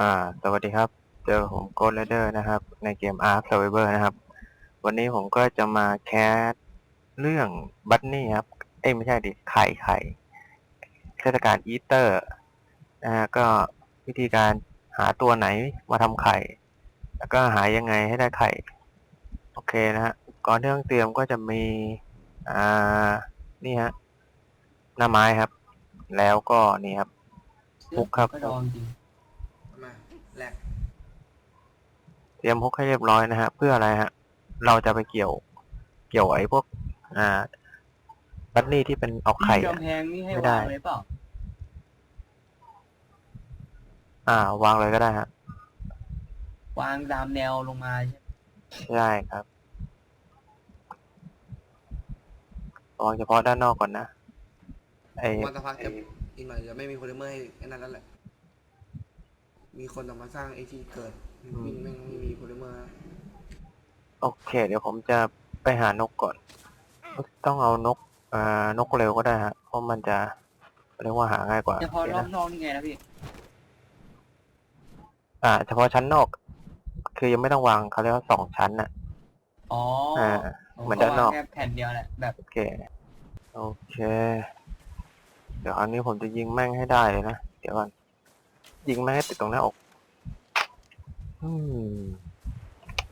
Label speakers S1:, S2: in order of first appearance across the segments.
S1: อ่าสวัสดีครับ เจอผมโกดเลเดอร์นะครับ ในเกม Ark Survivor นะครับ วันนี้ผมก็จะมาแคสเรื่องบัตนี่ครับ เอ้ยไม่ใช่ดิ ไข่ไข่เทศกาลอีเตอร์นะฮะก็วิธีการหาตัวไหนมาทำไข่ แล้วก็หายังไงให้ได้ไข่ โอเคนะฮะก่อนที่ต้องเตรียมก็จะมี อ่า นี่ฮะ หน้าไม้ครับ แล้วก็นี่ครับพุกครับ
S2: ก็ดองจริง
S3: มาแหลก
S1: เต รียมฮกให้เรียบร้อยนะฮะเพื่ออะไรฮะเราจะไปเกี่ยวเกี่ยวไอ้พวก อ่าบัตนี่ที่เป็นเอาไข่
S2: ที่
S1: อะ
S2: กำแพงนี่ให้
S1: ไม่ได้
S2: วางเลยเปล่า
S1: อ่า วางเลยก็ได้ฮะ
S2: วางตามแนวลงมาใช่ไหม
S1: ใช่ครับวางเฉพาะด้านนอกก่อนนะไอ้
S3: วันสักพักจะอีกหน่อยจะไม่มีโพลิเมอร์ให้ไอ้นั่นแล้วแหละ มีคนออกมาสร้างไอที่เกิด วิ่งแม่งไม่มีโพลิเมอร์
S1: โอเค เดี๋ยวผมจะไปหานกก่อน ต้องเอานกอ่านกเร็วก็ได้ฮะเพราะมันจะเรียกว่าหาง่ายกว่า
S2: เฉพาะ
S1: โอเค
S2: รอบ
S1: นะ
S2: นอกนี่ไงนะพี่
S1: อ่า เฉพาะชั้นนอก คือยังไม่ต้องวางเขาเรียกว่าสองชั้นน่ะ
S2: อ๋อ
S1: อ่า เหมือนด้านนอก
S2: วงแค่แผ่นเดียวแหละแบบ
S1: โอเค โอเค เดี๋ยวอันนี้ผมจะยิงแม่งให้ได้เลยนะ เดี๋ยวก่อนยิงแม่งให้ติดตรงหน้าอก อืม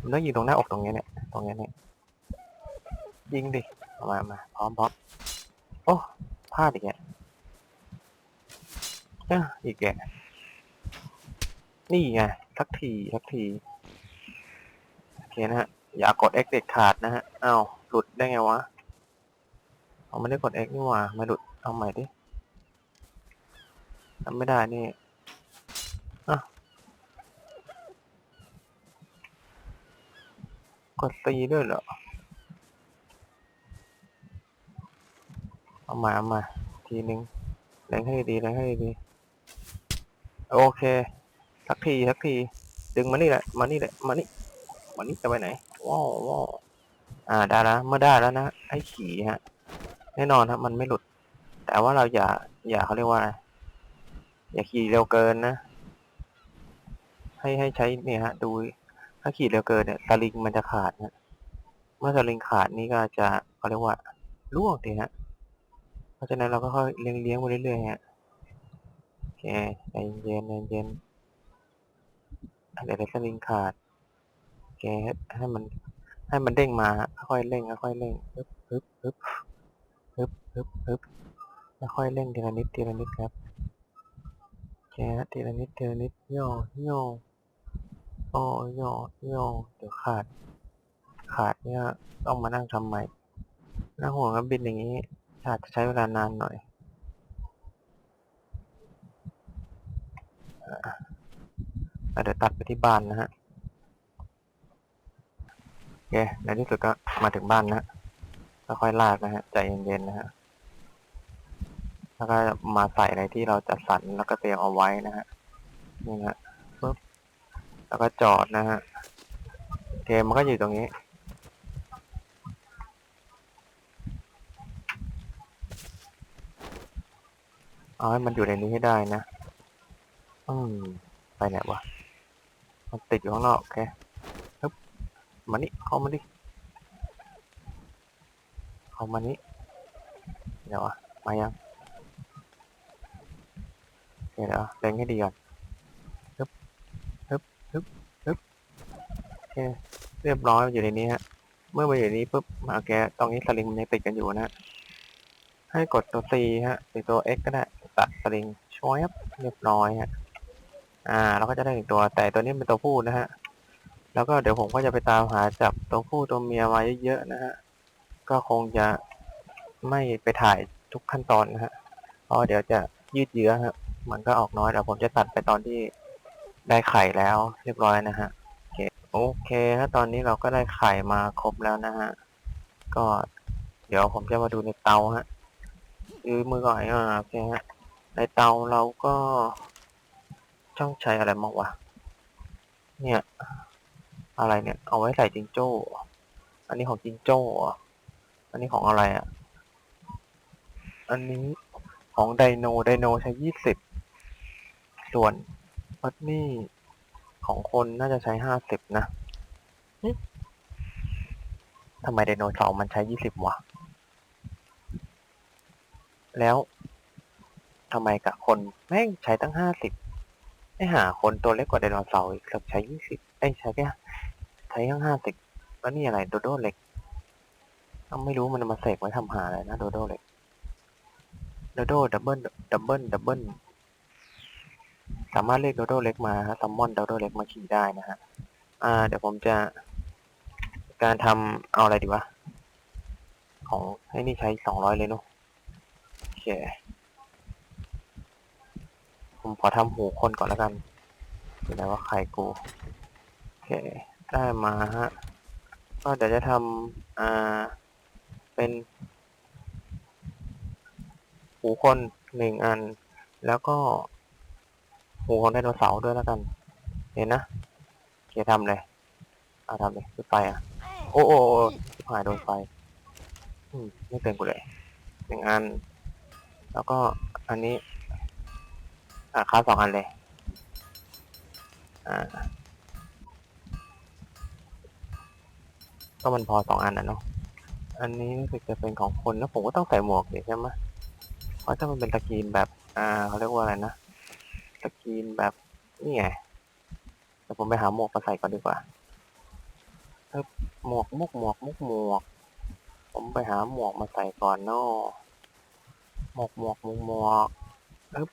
S1: มันต้องยิงตรงหน้าอกตรงนี้เนี่ย ตรงนี้เนี่ย ยิงดิเอามามาพร้อมพร้อมโอ้พลาดอีกแกอ้ออีกแกนี่ไงสักทีสักที โอเคนะฮะ อย่ากด X เด็ดขาดนะฮะอ้าวหลุดได้ไงวะ เอาไม่ได้กด X นี่หว่าม่หลุด เอาใหม่ดิทำไม่ได้นี่อะก ด C ด้วยเหรอ เอามาเอามา ทีนึงเล็งให้ดีเล็งให้ดี โอเค สักทีสักที ดึงมานี่แหละ มานี่แหละ มานี่ มานี่จะไปไหน ว้าวว้าวอ่า ได้แล้วเมื่อได้แล้วนะ ไอ้ขี่ฮะ แน่นอนครับ มันไม่หลุด แต่ว่าเราอย่า อย่าเขาเรียกว่า อย่าขี่เร็วเกินนะ ให้ให้ใช้เนี่ยฮะ ดู ถ้าขี่เร็วเกินเนี่ยสลิงมันจะขาดนะเมื่อสลิงขาดนี่ก็จะเขาเรียกว่าล่วงทีฮะเพราะฉะนั้นเราก็ค่อยเลี้ยงเลี้ยงไปเรื่อยๆฮะโอเคใจเย็นใจเย็นเดี๋ยวสลิงขาดโอเคให้มัน ให้มันเด้งมาค่อยเร่งค่อยเร่งปึ๊บปึ๊บปึ๊บปึ๊บปึ๊บปึ๊บค่อยเร่งทีละนิดทีละนิดครับโอเคทีละนิดทีละนิดย่อย่อ โอ้ย่อย่อเดี๋ยวขาด ขาดเนี่ยต้องมานั่งทำใหม่น่าห่วงครับบินอย่างนี้อาจจะใช้เวลานานหน่อยเดี๋ยวตัดไปที่บ้านนะฮะโอเคในที่สุดก็มาถึงบ้านนะฮะค่อยลากนะฮะใจเย็นๆนะฮะแล้วก็มาใส่ในที่เราจัดสรรแล้วก็เตรียมเอาไว้นะฮะนี่นะฮะ แล้วก็จอดนะฮะเคมันก็อยู่ตรงนี้ เอาให้มันอยู่ในนี้ให้ได้นะ อืม ไปไหนวะ มันติดอยู่ข้างนอกโอเคมานี่เข้ามาดิ เข้ามานี่ เดี๋ยวอะมายังโอเคเดี๋ยวเล็งให้ดีก่อนฮึบฮึบฮึบฮึบโอ เคเรียบร้อยอยู่ในนี้ฮะ เมื่อมาอยู่ในนี้ปุ๊บมาโอเคตรงนี้สลิงมันยังติดกันอยู่นะฮะให้กดตัว C ฮะหรือตัว X ก็ได้ตัดสลิงช่วยเรียบร้อยฮะอ่า เราก็จะได้อีกตัว แต่ตัวนี้เป็นตัวผู้นะฮะ แล้วก็เดี๋ยวผมก็จะไปตามหาจับตัวผู้ตัวเมียมาเยอะๆนะฮะ ก็คงจะไม่ไปถ่ายทุกขั้นตอนนะฮะ เพราะเดี๋ยวจะยืดเยื้อฮะ มันก็ออกน้อยเดี๋ยวผมจะตัดไปตอนที่ได้ไข่แล้วเรียบร้อยนะฮะ โอเคโอเคฮะตอนนี้เราก็ได้ไข่มาครบแล้วนะฮะ ก็เดี๋ยวผมจะมาดูในเตาฮะยือมือก่อนอ่าโอเคฮะ ในเตาเราก็ต้องใช้อะไรบ้างวะ เนี่ย อะไรเนี่ย เอาไว้ใส่จิงโจ้ อันนี้ของจิงโจ้อันนี้ของอะไรอะ อันนี้ของไดโน ไดโนใช้ยี่สิบ ส่วนบัตนี่ ของคนน่าจะใช้ห้าสิบนะทำไมไดโนเสาร์มันใช้ยี่สิบวะ แล้วทำไมกับคนแม่งใช้ตั้งห้าสิบไอหาคนตัวเล็กกว่าไดโนเสาร์อีกเกือบใช้ยี่สิบไอใช้แค่ใช้ตั้งห้าสิบแล้วนี่อะไรโดโดเล็กเอาไม่รู้มันมาเสกไว้ทำหาอะไรนะโดโดเล็กโดโดดับเบิลดับเบิลดับเบิล สามารถเรียกโดโดเล็กมาฮะซัมมอนโดโดเล็กมาขี่ได้นะฮะอ่า เดี๋ยวผมจะการทำเอาอะไรดีวะ ของให้นี่ใช้สองร้อยเลยเนาะโอเค ผมขอทำหูคนก่อนแล้วกันอยู่ไหนว่าใครกูโอเค ได้มาฮะ ก็เดี๋ยวจะทำอ่า เป็น หูคนหนึ่งอัน แล้วก็ หูของไดโนเสาร์ด้วยแล้วกัน เห็นนะโอเคทำเลยเอาทำเลยคือไฟอะ โอ้โอ้โอ้ชิบหายโดนไฟอืมไม่เป็นกูเลยหนึ่งอัน แล้วก็อันนี้ อ่าค้าสองอันเลย อ่า ก็มันพอสองอันนะเนาะอันนี้รู้สึกจะเป็นของคนแล้วผมก็ต้องใส่หมวกดิใช่ไหมเพราะถ้ามันเป็นตะกรีนแบบ อ่าเขาเรียกว่าอะไรนะ ตะกรีนแบบนี่ไงเดี๋ยวผมไปหาหมวกมาใส่ก่อนดีกว่าเอิบหมวกมุกหมวกมุกหมวก ผมไปหาหมวกมาใส่ก่อนเนาะหมวกหมวกหมวกหมวกเอิบ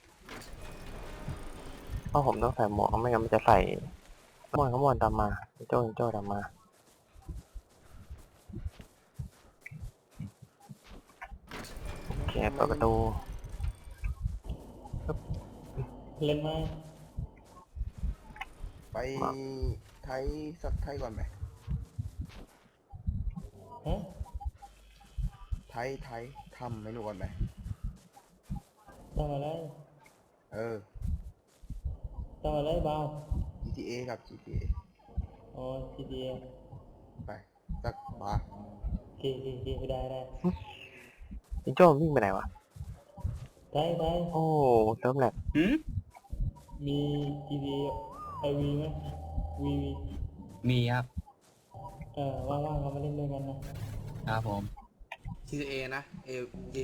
S1: เพราะผมต้องใส่หมวกไม่งั้นมันจะใส่ขโมยขโมยตามมาโจ้โจ้ตามมาโอเคเปิดประตู
S4: เล่นไหม
S5: ไปไทยสักไทยก่อนไหม
S4: ฮะ
S5: ไทยไทยทำเมนูก่อนไหม
S4: ทำอะไร
S5: เออ
S4: ทำอะไรเบา
S5: GTA กับ GTA
S4: อ๋อ GTA
S5: ไปสักบาท
S4: เคเคเคได้ได้
S1: จิงโจ้วิ่งไปไหนวะ
S4: ได้ได้
S1: โอ้เริ่มแหลก
S2: หืม
S4: มี GTA ไอวีไหมวีวี
S2: มีครับ
S4: เออว่างๆเรามาเล่นด้วยกันนะครับ
S2: ผม
S3: GTA นะ A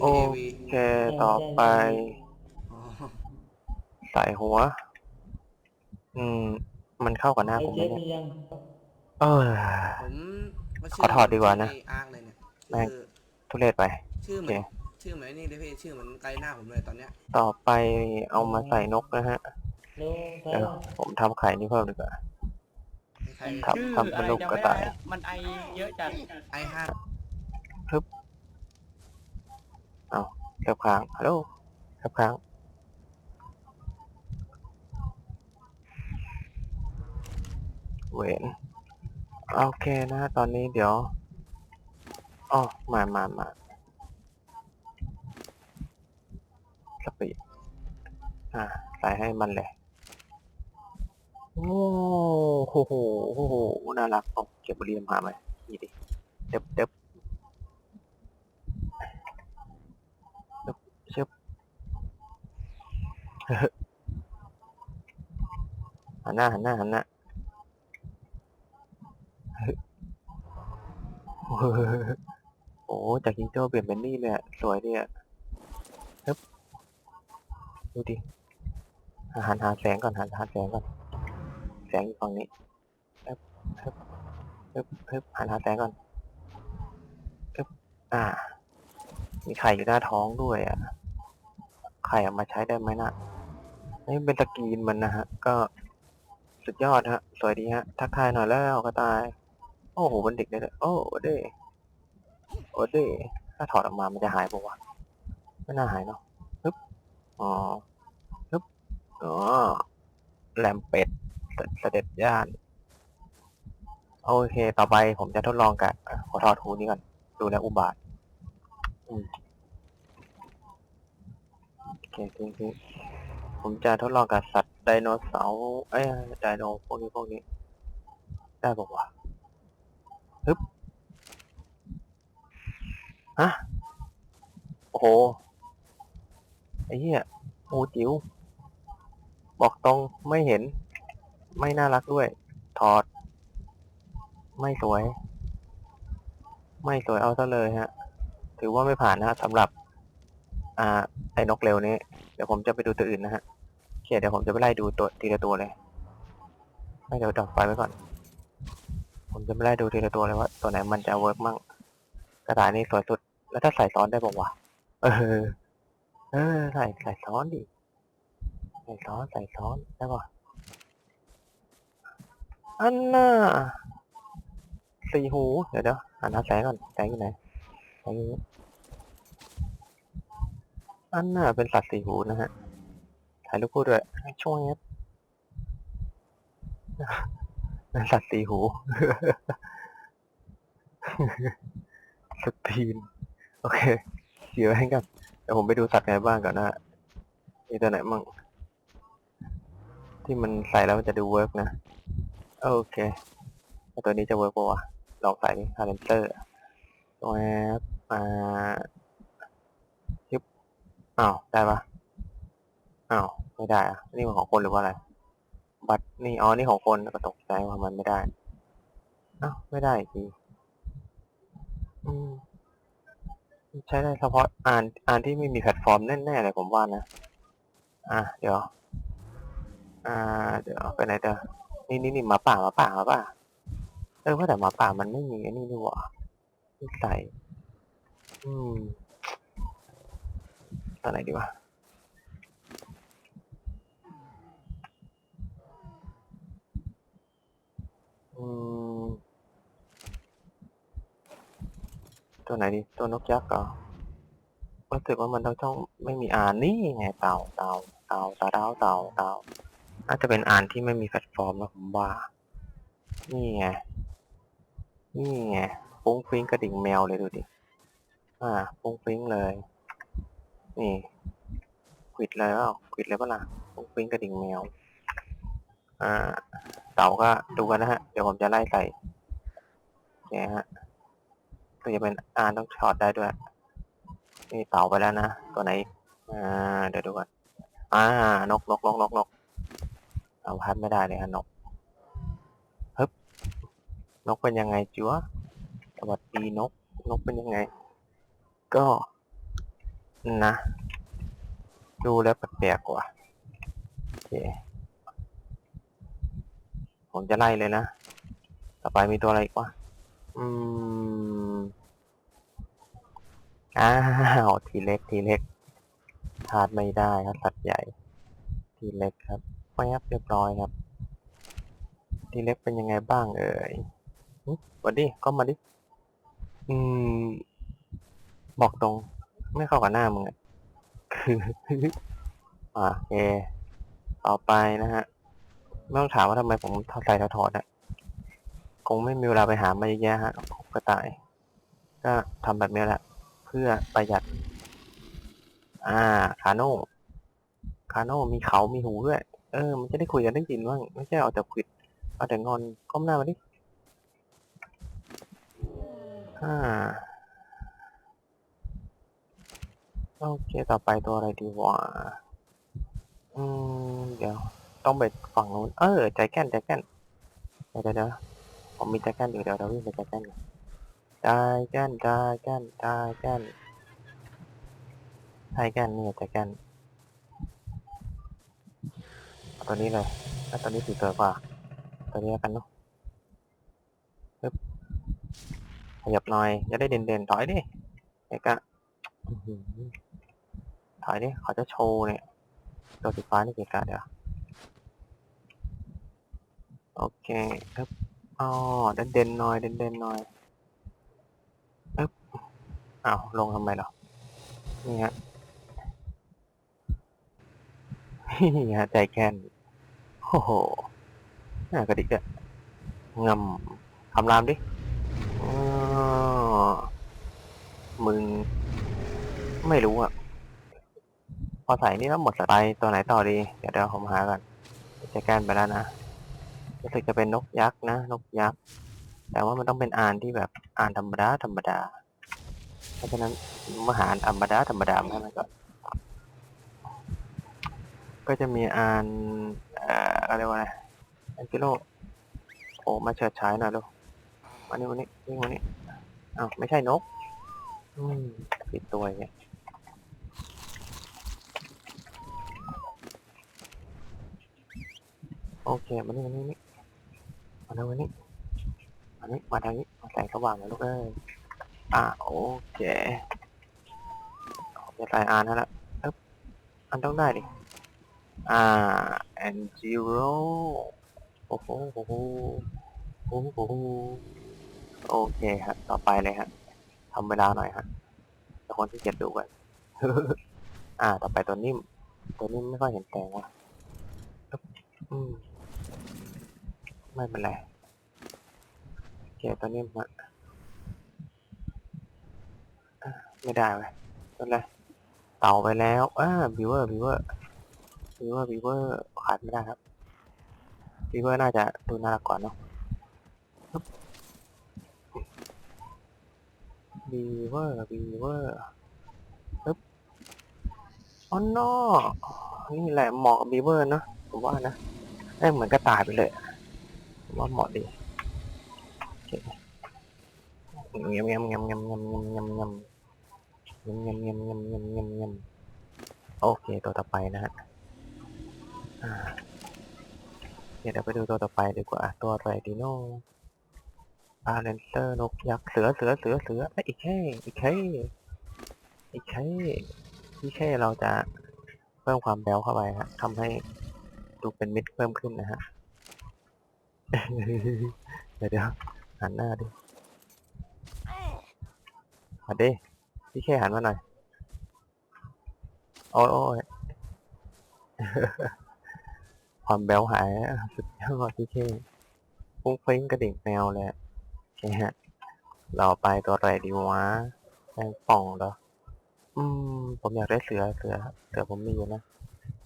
S1: โอ
S3: GTA V
S1: เค ต่อไป
S3: อ๋อ
S1: ใส่หัว อืม มันเข้ากับหน้า
S4: ไอ
S1: ผม
S4: เจ
S1: ไหม
S4: ฟ
S1: เนี่ย
S4: มียัง
S1: เออ
S3: ผมว่า
S1: ขอถอดดีกว่านะ
S3: ชื่ออาร์คเลยเนี่ย
S1: แม่ง
S3: คือ
S1: ทุเรศไป
S3: ชื่อเหมือน
S1: โอเค
S3: ชื่อเหมือนนี่เลยพี่ชื่อเหมือนไกลหน้าผมเลยตอนเนี้ย
S1: ต่อไปเอามาใส่นกนะฮะ
S4: เร็วใช่
S1: เดี๋ยวผมทำไข่นี่เพิ่มดีกว่า
S3: ใคร
S1: ครับ
S2: ชื่อ
S1: ทำ
S2: อะไร
S1: สนุก
S2: จำ
S1: ก็
S2: ไม่ได้
S1: ตาย
S2: แล้วมันไอเยอะจัด
S3: ไอห้า
S1: เกือบค้างฮัลโหลเกือบค้างเวนโอเคนะฮะตอนนี้เดี๋ยวอ๋อมามามาสปีดอ่าใส่ให้มันเลย โอ้โหโหโหโหน่ารักเอาเก็บบุหรีมาไหมนี่ดิเด็บเด็บเด็บชึบหันหน้าหันหน้าหันหน้าโอ้จากจิงโจ้เปลี่ยนเป็นนี่เลยอะสวยดีอะฮึบดูดิ หันหาแสงก่อนหันหาแสงก่อน แสงอยู่ฝั่งนี้ฮึบฮึบฮึบฮึบหันหาแสงก่อนฮึบอ่า มีไข่อยู่หน้าท้องด้วยอะ ไข่เอามาใช้ได้ไหมนะนี่เป็นตะกีนมันนะฮะ ก็สุดยอดฮะ สวยดีฮะ ทักทายหน่อยแล้วกระตาย โอ้โหมันเด็กเลยเนี่ยโอ้เด้โอ้เด้ถ้าถอดออกมามันจะหายปะวะไม่น่าหายเนาะฮึบอ๋อฮึบอ๋อแหลมเป็ด เสด็จย่าน โอเค ต่อไปผมจะทดลองกับขอถอดหูนี้ก่อน ดูแลอุบาทอืมโอเคทิ้งทิ้งผมจะทดลองกับสัตว์ไดโนเสาร์เอ้ยไดโนพวกนี้พวกนี้ ได้บอกว่าฮึบฮะโอ้โหไอ้เหี้ยโอ้จิ๋วบอกตรงไม่เห็น ไม่น่ารักด้วย ถอด ไม่สวย ไม่สวยเอาซะเลยฮะ ถือว่าไม่ผ่านนะฮะสำหรับ อ่า ไอ้นกเร็วนี้ เดี๋ยวผมจะไปดูตัวอื่นนะฮะโอเคเดี๋ยวผมจะไปไล่ดูตัวทีละตัวเลย ไม่เดี๋ยวดับไฟไว้ก่อน ผมจะไปไล่ดูทีละตัวเลยว่าตัวไหนมันจะเวิร์กมั่งกระต่ายนี่สวยสุด แล้วถ้าใส่ซ้อนได้บอกว่าวะเออ เออ ใส่ใส่ซ้อนดิ ใส่ซ้อนใส่ซ้อนได้ป่ะ อันน่ะสีหู เดี๋ยวเดี๋ยวหันหาแสงก่อน แสงอยู่ไหนแสงนี้อันน่ะเป็นสัตว์สีหูนะฮะ ถ่ายรูปคู่ด้วย ช่วงนี้เป็นสัตว์สีหู สตีน โอเคเสียวให้กันเดี๋ยวผมไปดูสัตว์ในบ้านก่อนนะฮะ มีตัวไหนมั่งที่มันใส่แล้วมันจะดูเวิร์กนะ โอเคแล้วตัวนี้จะเวิร์กปะวะลองใส่ดิฮาเรนเตอร์ตัวแอปมายึบอ้าว ได้ปะอ้าว ไม่ได้อะนี่มันของคนหรือว่าอะไร บัตรนี่ อ๋อ นี่ของคนก็ตกใจว่ามันไม่ได้ อ้าว ไม่ได้อีกทีอืมใช้ได้เฉพาะอ่านอ่านที่ไม่มีแพลตฟอร์มแน่ๆเลยผมว่านะ อะ เดี๋ยว อ่า เดี๋ยวไปไหนเด้อ นี่นี่นี่หมาป่าหมาป่าหมาป่าเออว่าแต่หมาป่ามันไม่มีอันนี้นี่หว่านิสัยอืมอะไรดีวะอืมตัวไหนดีตัวนกยักษ์เหรอรู้สึกว่ามันต้องต้องไม่มีอ่านนี่ไงเต่าเต่าเต่าตาเต่าเต่าเต่า น่าจะเป็นอ่านที่ไม่มีแพลตฟอร์มนะผมว่า นี่ไง นี่ไงฟุ้งฟิ้งกระดิ่งแมวเลยดูดิ อ่าฟุ้งฟิ้งเลย นี่ควิดเลยเปล่าควิดเลยเปะล่ะฟุ้งฟิ้งกระดิ่งแมว อ่าเต่าก็ดูกันนะฮะ เดี๋ยวผมจะไล่ใส่เนี่ยฮะก็จะเป็นอ่านต้องช็อตได้ด้วย นี่เต่าไปแล้วนะ ตัวไหนอ่า เดี๋ยวดูก่อนอ่า นกนกนกนกนก เอาพัดไม่ได้เลยฮะนกฮึบนกเป็นยังไงจัวสวัสดีนก นกเป็นยังไง ก็ นะ ดูแล้วแปลกๆกว่าโอเคผมจะไล่เลยนะ ต่อไปมีตัวอะไรอีกวะ อืม อ้าว ทีเล็ก ทีเล็กพาดไม่ได้ครับสัตว์ใหญ่ ทีเล็กครับ แป๊บเรียบร้อยครับ ทีเล็กเป็นยังไงบ้างเอ่ยหึสวัสดีก็มาดิ อืม บอกตรง ไม่เข้ากับหน้ามึงอะคืออ่าโอเคต่อไปนะฮะ ไม่ต้องถามว่าทำไมผมใส่ถอดๆอะคงไม่มีเวลาไปหามาเยอะแยะฮะกระต่าย ก็ทำแบบนี้แหละ เพื่อประหยัด อ่า คาโน่ คาโน่มีเขามีหูด้วย เออ มันจะได้คุยกันได้ยินบ้างไม่ใช่เอาแต่คุยเอาแต่งอนก้มหน้ามาดิอ่าโอเคต่อไปตัวอะไรดีวะอืมเดี๋ยว ต้องไปฝั่งนู้นเออใจแก้นใจแก้นเดี๋ยวเดี๋ยวผมมีใจแก้นอยู่เดี๋ยวเราวิ่งไปใจแก้นก่นใจแก้นใจแก้นใจแก้นใจแก้นนี่ใจแก้น เอา ตัวนี้เลยแล้วตัวนี้สีสวยกว่า ตัวนี้แล้วกันเนาะปึ๊บขยับหน่อยจะได้เด่นๆถอยดิเอกะอื้อหือถอยดิเขาจะโชว์เนี่ย ตัวสีฟ้านี่เกกะเดี๋ยวโอเคปึ๊บอ๋อเด่นๆหน่อย เด่นๆหน่อยปึ๊บอ้าวลงทำไมเหรอนี่ฮะนี่ฮะใจแกน โอ้โหน่ากระดิกอะงำคำรามดิมึง ไม่รู้อะพอใส่นี่แล้วหมดสไตล์ตัวไหนต่อดี เดี๋ยวเดี๋ยวผมหาก่อนจะแกนไปแล้วนะรู้สึกจะเป็นนกยักษ์นะ นกยักษ์ แต่ว่ามันต้องเป็นอ่านที่แบบอ่านธรรมดาธรรมดา เพราะฉะนั้นมาหาธรรมดาธรรมดามาให้มันก่อน ก็จะมีอ่านอะไรยกว่าอะไรกิโลโอ้มาเฉิดฉายหน่อยลูกมานี่มานี่นี่มานี่อ้าวไม่ใช่นก อืมผิดตัวเงี้ยโอเคมานี่มานี่นี่มาทางนี้มานี่มาทางนี้มาแสงสว่างหน่อยลูกเอ้ยอ่าโอเคผมจะใส่อ่านให้ละอ๊บอันต้องได้ดิ อ่า and zero โอ้โอ้โหโอ้โหโอ้โหโอเคฮะต่อไปเลยฮะทำเวลาหน่อยฮะแต่คนที่เก็บดูกันอ่า ต่อไปตัวนิ่ม ตัวนิ่มไม่ค่อยเห็นแสงว่ะอืมไม่เป็นไรโอเคตัวนิ่มฮะไม่ได้เว้ยไม่เป็นไรเต่าไปแล้ว อ่าบิวเวอร์บิวเวอร์ บีเวอร์บีเวอร์ขาดไม่ได้ครับบีเวอร์น่าจะดูน่ารักกว่าเนาะบีเวอร์บีเวอร์ปึ๊บอ๋อนอนี่แหละเหมาะบีเวอร์เนะผมว่านะเอ้เหมือนกระต่ายไปเลยผมว่าเหมาะดีเงียบเงียบเงียบเงียบเงียบเงียบเงียบเงียบเงียบเงียบเงียบเงียบเงียบเงียบโอเคตัวต่อไปนะฮะ อ่าเดี๋ยวเราไปดูตัวต่อไปดีกว่า ตัวไรดีโน่อาเลนเตอร์นกยักษ์เสือเสือเสือเสือเอ้อีกแค่อีกแค่อีกแค่ที่แค่เราจะเพิ่มความแบวเข้าไปฮะทำให้ดูเป็นมิดเพิ่มขึ้นนะฮะเดี๋ยวเดี๋ยวหันหน้าดิมาดิพี่แค่หันมาหน่อยอ้ยโอ้ย ความแบวหายอะสุดยอดพี่เคฟุ้งฟิ้งกระดิ่งแมวเลยอะโอเคฮะ เราไปตัวอะไรดีวะแมงป่องเหรอ อืม ผมอยากได้เสือเสือเสือผมมีอยู่นะ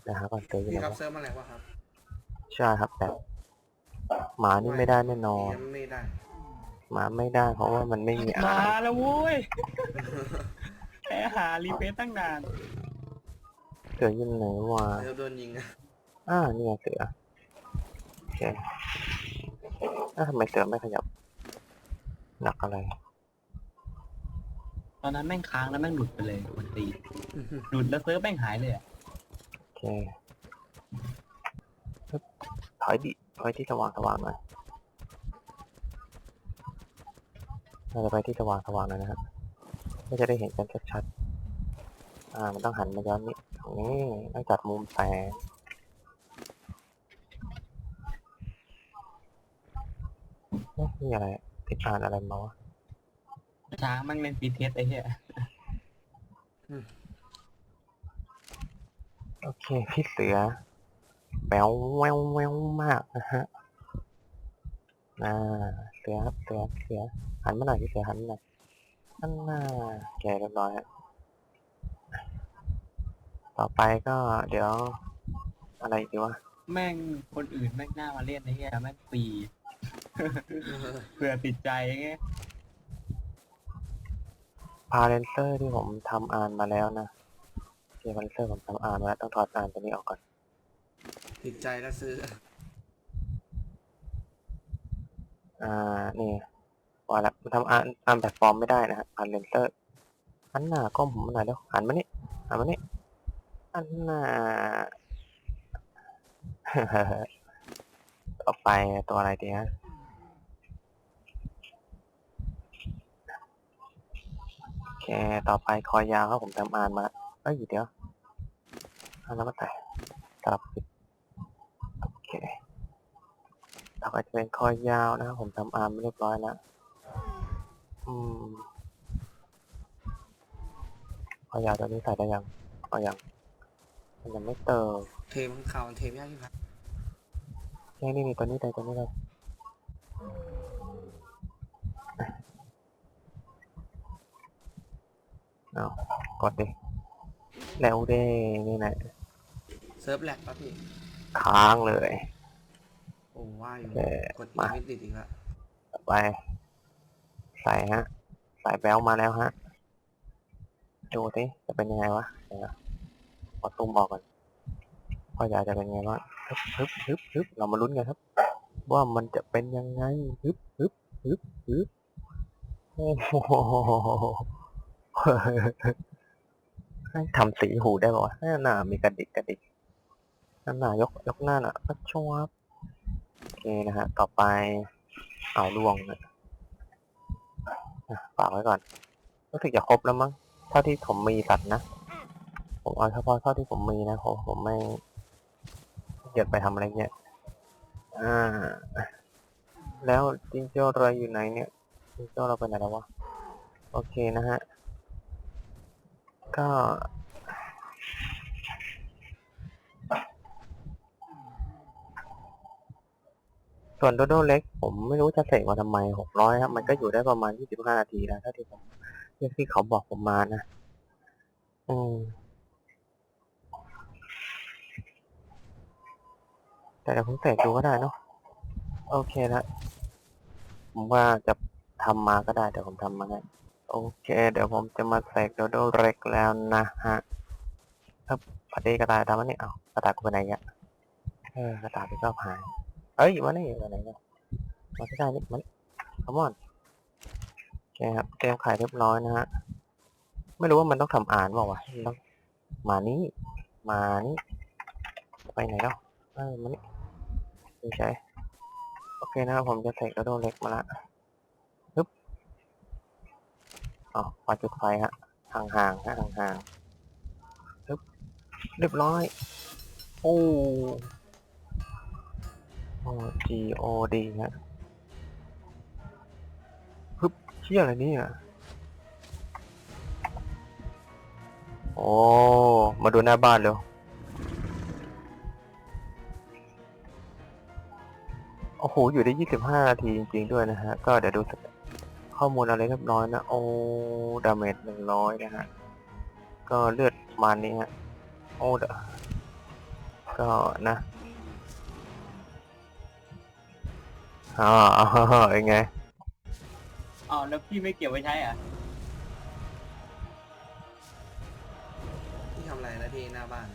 S1: นะครับก่อนเสืออยู่
S3: พี่
S1: ไหน
S3: ครับ
S1: วะ
S3: เซิร์ฟมาแล้ววะครับ
S1: ใช่ครับแต่หมานี่ไม่ได้แน่นอน
S3: ยังไม่ได้
S1: หมาไม่ได้เพราะว่ามันไม่มีอา
S2: มา
S1: หาร
S2: แล้วโว้ยแค่หารีเฟซตั้งนาน
S1: เสืออยู่ไหนวะ
S3: เซิร์ฟโดนยิงอะ
S1: อ่านี่ไงเสือโอเคอ้าวทำไมเสือไม่ขยับ หนักอะไร
S2: ตอนนั้นแม่งค้างแล้วแม่งหลุดไปเลยมันตีหลุดแล้วเซิร์ฟแม่งหายเลยอะ
S1: โอเคปึ๊บถอยดิถอยที่สว่างสว่างหน่อยเราจะไปที่สว่างสว่างหน่อยนะครับก็จะได้เห็นกันชัดๆอ่า มันต้องหันมาย้อนนี้ตรงนี้ต้องจัดมุมแสง อ๊ะนี่อะไรอะติดอ่านอะไรมาวะ
S2: ช้างแม่งเล่นฟีเทสไอ้เหี้ย
S1: โอเค พี่เสือแบวแววแววมากนะฮะอ่าเสือครับเสือเสือหันมาหน่อยพี่เสือหันมาหน่อยอันน่าแกเรียบร้อยฮะต่อไปก็เดี๋ยวอะไรอีกดีวะ
S2: แม่งคนอื่นแม่งหน้ามาเล่นไอ้เหี้ยแม่งฟรี เผื่อติดใจไง
S1: พาเลนเซอร์ที่ผมทำอ่านมาแล้วนะโอเคพาเลนเซอร์ผมทำอ่านมาแล้วต้องถอดอ่านตัวนี้ออกก่อน
S3: ติดใจแล้วซื้อ
S1: อ่า นี่ว่าแล้วมันทำอ่านอ่านแบบฟอร์มไม่ได้นะฮะอ่านเลนเซอร์หันหน้าก้มผมมาหน่อยแล้วหันมานี่หันมานี่หันหน้าต่อไปตัวอะไรดีฮะโอ เค ต่อไปคอยาวครับผมทำอ่านมาเอ้ยเดี๋ยวอันนั้นก็แต่สลับผิดโอเคต่อไปจะเป็นคอยาวนะครับผมทำอาร์มเรียบร้อยแล้วอืมคอยาวตัวนี้ใส่ได้ยังเอายังมันยังไม่เติม
S3: เทมข้างเขาวเทมยากที่พัก
S1: แค่นี้นี่ตัวนี้เลยตัวนี้เลย เอากดดิแล้วเด้นี่แหละ
S3: เซิร์ฟแหลกป่ะพี่
S1: ค้างเลย
S3: โอ้ว่าอยู่
S1: โอเค
S3: กด
S1: มา
S3: ไม่ติดอีกแล้ว
S1: ต่อไป ใส่ฮะ ใส่แบลมาแล้วฮะ ดูสิจะเป็นยังไงวะเดี๋ยวขอตุ้มออกก่อนพ่ออยากจะเป็นไงบ้างฮึบฮึบฮึบฮึบเรามาลุ้นกันครับ ว่ามันจะเป็นยังไงฮึบฮึบฮึบฮึบโอ้โห ให้ทำสีหูได้ป่าวหน้ามีกระดิกกระดิกหน้ายกยกหน้าน่ะก็ชวบโอเคนะฮะ ต่อไปเอาล่วงนะฝากไว้ก่อนรู้สึกจะครบแล้วมั้งเท่าที่ผมมีสัตว์นะ ผมเอาเฉพาะเท่าที่ผมมีนะผมผมไม่เกียดไปทำอะไรเงี้ยอ่า แล้วจิงโจ้เราอยู่ไหนเนี่ยจิงโจ้เราไปไหนแล้ววะ โอเคนะฮะ ก็ ส่วนโดโดเล็ก ผมไม่รู้จะเสกมาทำไมหกร้อยครับ มันก็อยู่ได้ประมาณยี่สิบห้านาทีนะถ้าที่ผมที่เขาบอกผมมานะ อืมแต่เดี๋ยวผมเสกดูก็ได้เนาะโอเคละผมว่าจะทำมาก็ได้เดี๋ยวผมทำมาให้ โอเค เดี๋ยวผมจะมาเสกโดโดเร็กแล้วนะฮะครับพอดีกระต่ายทำอันนี้เอากระต่ายกูไปไหนเนี่ยเออกระต่ายไปก็หายเอ้ยมานี่มาไหนเนี่ยมาที่ได้นี่มันขมอนโอเคครับเตรียมไข่เรียบร้อยนะฮะไม่รู้ว่ามันต้องทำอ่านเปล่าวะมันต้องมานี้มานี้ไปไหนแล้วเออมานี่ใช่โอเคนะครับผมจะเสกโดโดเล็กมาละปึ๊บ อ๋อปาจุดไฟฮะห่างๆฮะห่างๆปึ๊บเรียบร้อย โอ้โอ้ G O D ฮะปึ๊บเชี่ยอะไรเนี่ยโอ้ มาดูหน้าบ้านเร็วโอ้โห อยู่ได้ 25 นาทีจริง ๆ ด้วยนะฮะ ก็เดี๋ยวดูสเต ข้อมูลอะไรเรียบร้อยนะ โอ้ดาเมจ100นะฮะ ก็เลือดประมาณนี้ฮะ โอ้เดอก็นะอ๋อเป็นไง
S2: อ๋อแล้วพี่ไม่เก็บไว้ใช้อะ
S3: ที่ทำอะไรนะที่หน้าบ้าน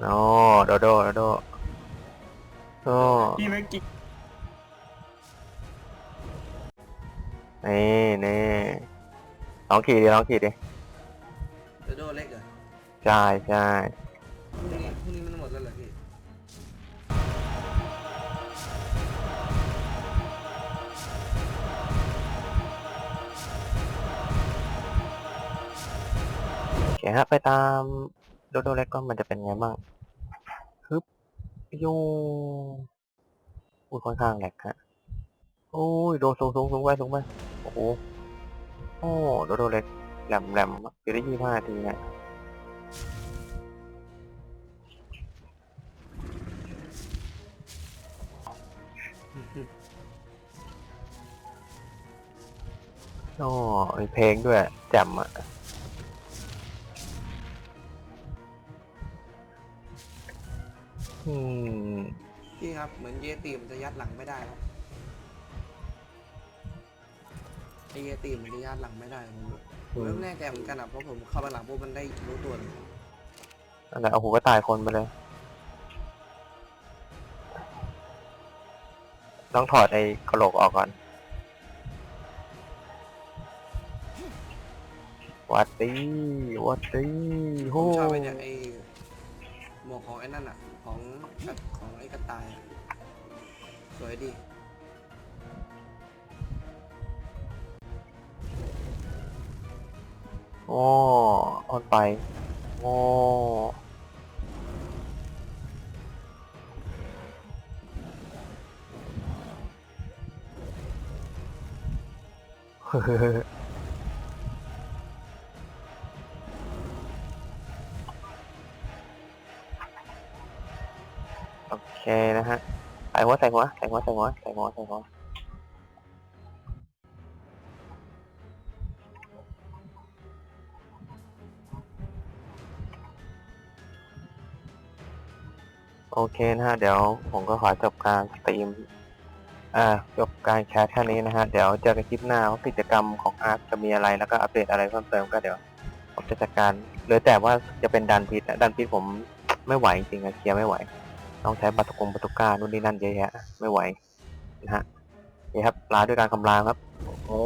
S1: โอ้โดโดโดโดโอ้
S2: พี่ไม่กิน
S1: นี่นี่ลองขี่ดิลองขี่ดิ
S3: โดโดเล็กเหรอ
S1: ใช่ใช่
S3: พรุ่งนี้พรุ่งนี้มันหมดแล้วเหรอพี่
S1: โอเคฮะไปตามโดโดเล็กก็มันจะเป็นไงบ้างฮึบโยอุ้ยค่อนข้างแหลกฮะโอ้ยโดสูงสูงสูงไปสูงไป โอ้โหโอ้โดโดเล็กแหลมแหลมอยู่ได้ยี่ห้าทีฮะโอ้มีเพลงด้วยแจ่มอะอืม
S3: พี่ครับ เหมือนเยตีมันจะยัดหลังไม่ได้ครับ ไอเยตีมันจะยัดหลังไม่ได้ผมผมไม่แน่ใจเหมือนกันอะเพราะผมเข้าไปหลังปุ๊บมันได้รู้ตัวเลย
S1: นั่นแหละเอาหูก็ตายคนไปเลยต้องถอดไอ้กระโหลกออกก่อน วัดดีวัดดี
S3: ผ
S1: โอ้
S3: มชอบไปเนี่ยไอหมวกของไอ้นั่นอะ ของของไอ้กระต่ายอะสวยดี
S1: อ้ออนไปโอ้โอเคนะฮะใส่หัวใส่หัวใส่หัวใส่หัวใส่หัวใส่หัว เคนะฮะ เดี๋ยวผมก็ขอจบการสตรีมอ่าจบการแคสแค่นี้นะฮะ เดี๋ยวเจอกันคลิปหน้าว่ากิจกรรมของอาร์ตจะมีอะไรแล้วก็อัปเดตอะไรเพิ่มเติมก็เดี๋ยวผมจะจัดการเหลือแต่ว่าจะเป็นดันพิษนะดันพิษผมไม่ไหวจริงๆอะเคลียร์ไม่ไหว ต้องใช้บัตรกงบัตรก้านู่นนี่นั่นเยอะแยะไม่ไหวนะฮะนี่ครับลาด้วยการคำรามครับ โอ้